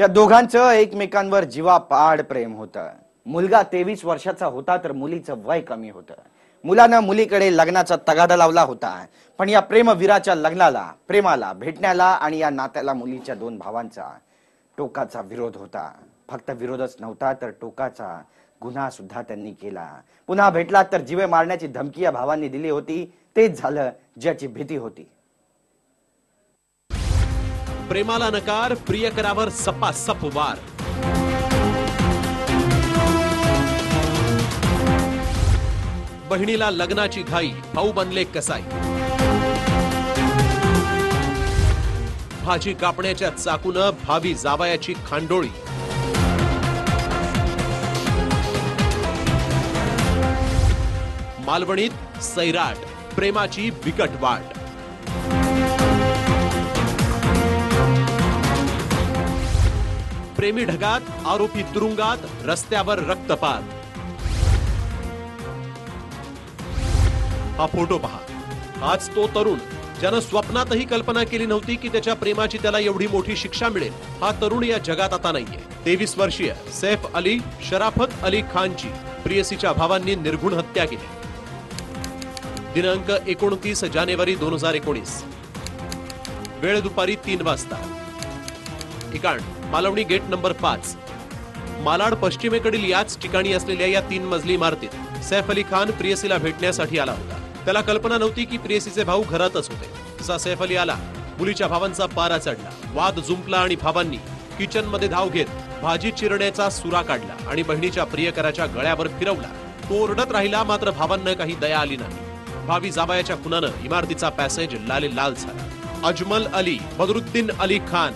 त्या दोघांचं एकमेकांवर जीवापाड प्रेम होतं. मुलगा तेवीस वर्षाचा होता तर मुलीचं वय कमी होतं. मुलानं मुलीकडे लग्नाचा तगादा लावला होता. पण या प्रेमवीराच्या लग्नाला प्रेमाला भेटण्याला आणि या नात्याला मुलीच्या दोन भावांचा टोकाचा विरोध होता. फक्त विरोधच नव्हता तर टोकाचा गुन्हा सुद्धा त्यांनी केला. पुन्हा भेटला तर जीवे मारण्याची धमकी या भावांनी दिली होती. तेच झालं ज्याची भीती होती. प्रेमाला नकार प्रियकरावर सपासप वार बहिणीला लग्नाची घाई भाऊ बनले कसाई. भाजी कापण्याच्या चाकून भावी जावयाची खांडोळी. मालवणीत सैराट प्रेमाची बिकट वाट. प्रेमी ढगात आरोपी तुरुंगात रस्त्यावर रक्तपात. हा फोटो पहा. आज तो तरुण ज्यानं स्वप्नातही कल्पना केली नव्हती की त्याच्या प्रेमाची त्याला एवढी मोठी शिक्षा मिळेल हा तरुण या जगात आता नाहीये. तेवीस वर्षीय सैफ अली शराफत अली खानची प्रियसीच्या भावांनी निर्घुण हत्या केली. दिनांक एकोणतीस जानेवारी दोन हजार एकोणीस. वेळ दुपारी तीन वाजता. ठिकाण मालवणी गेट नंबर पाच. मालाड पश्चिमेकडील याच ठिकाणी असलेल्या या तीन मजली इमारतीत सैफ अली खान प्रियसीला भेटण्यासाठी आला होता. त्याला कल्पना नव्हती की प्रियसीचे भाऊ घरातच होते. जसा सैफ अली आला मुलीच्या भावांचा पारा चढला वाद जुंपला आणि भावांनी किचनमध्ये धाव घेत भाजी चिरण्याचा सुरा काढला आणि बहिणीच्या प्रियकराच्या गळ्यावर फिरवला. तो ओरडत राहिला मात्र भावांना काही दया आली नाही. भावी जाबायाच्या खुनानं इमारतीचा पॅसेज लाले लाल झाला. अजमल अली बदरुद्दीन अली खान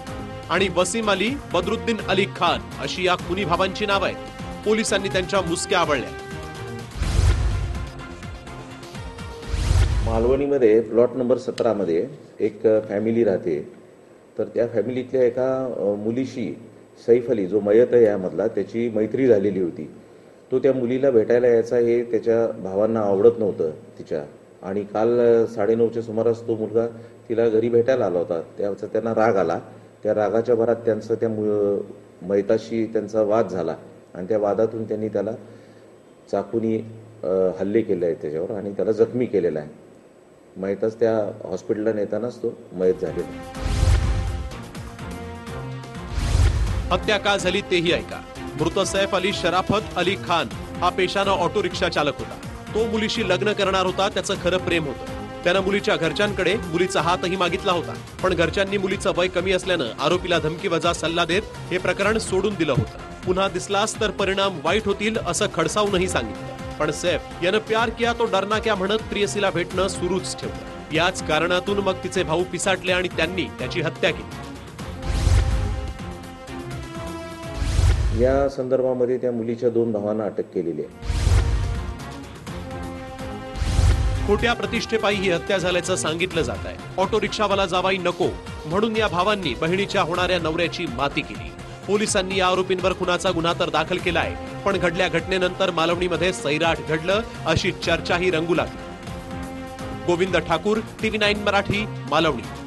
आणि वसीम अली बदरुद्दीन अली खान अशी या खुनी भावांची नावं आहेत. पोलिसांनी त्यांच्या मुसक्या आवळल्या. मालवणीमध्ये प्लॉट नंबर सतरामध्ये एक फॅमिली राहते. तर त्या फॅमिलीतल्या एका मुलीशी सैफ अली जो मयत आहे यामधला त्याची मैत्री झालेली होती. तो त्या मुलीला भेटायला यायचा हे त्याच्या भावांना आवडत नव्हतं तिच्या. आणि काल साडेनऊच्या सुमारास तो मुलगा तिला घरी भेटायला आला होता. त्याचा त्यांना राग आला. त्या रागाच्या भरात त्यांचं त्या मु मैताशी त्यांचा वाद झाला. आणि त्या वादातून त्यांनी त्याला चाकूनी हल्ले केले आहेत त्याच्यावर आणि त्याला जखमी केलेला आहे. मैताच त्या हॉस्पिटलला नेतानाच तो मयत झालेला हत्या का झाली तेही ऐका. मृत सैफ अली शराफत अली खान हा पेशानं ऑटो रिक्षा चालक होता. तो मुलीशी लग्न करणार होता त्याचं खरं प्रेम होतं. त्यानं मुलीच्या घरच्यांकडे मुलीचा हातही मागितला होता. पण घरच्यांनी मुलीचं वय कमी असल्यानं आरोपीला धमकी वजा सल्ला देत हे प्रकरण सोडून दिलं होतं. पुन्हा दिसलास तर परिणाम वाईट होतील असं खडसावूनही सांगितलं. पण सैफ यानं प्यार किया तो डरना क्या म्हणत प्रियसीला भेटणं सुरूच ठेवलं. याच कारणातून मग तिचे भाऊ पिसाटले आणि त्यांनी त्याची हत्या केली. या संदर्भामध्ये त्या मुलीच्या दोन भावांना अटक केलेली आहे. खोट्या प्रतिष्ठेपायी ही हत्या झाल्याचं सांगितलं जात आहे. ऑटो रिक्षावाला जावाई नको म्हणून या भावांनी बहिणीच्या होणाऱ्या नवऱ्याची माती केली. पोलिसांनी या आरोपींवर खुनाचा गुन्हा तर दाखल केलाय पण घडल्या घटनेनंतर मालवणीमध्ये सैराट घडलं अशी चर्चाही रंगू लागली. Govind Thakur TV nine Marathi Malvani.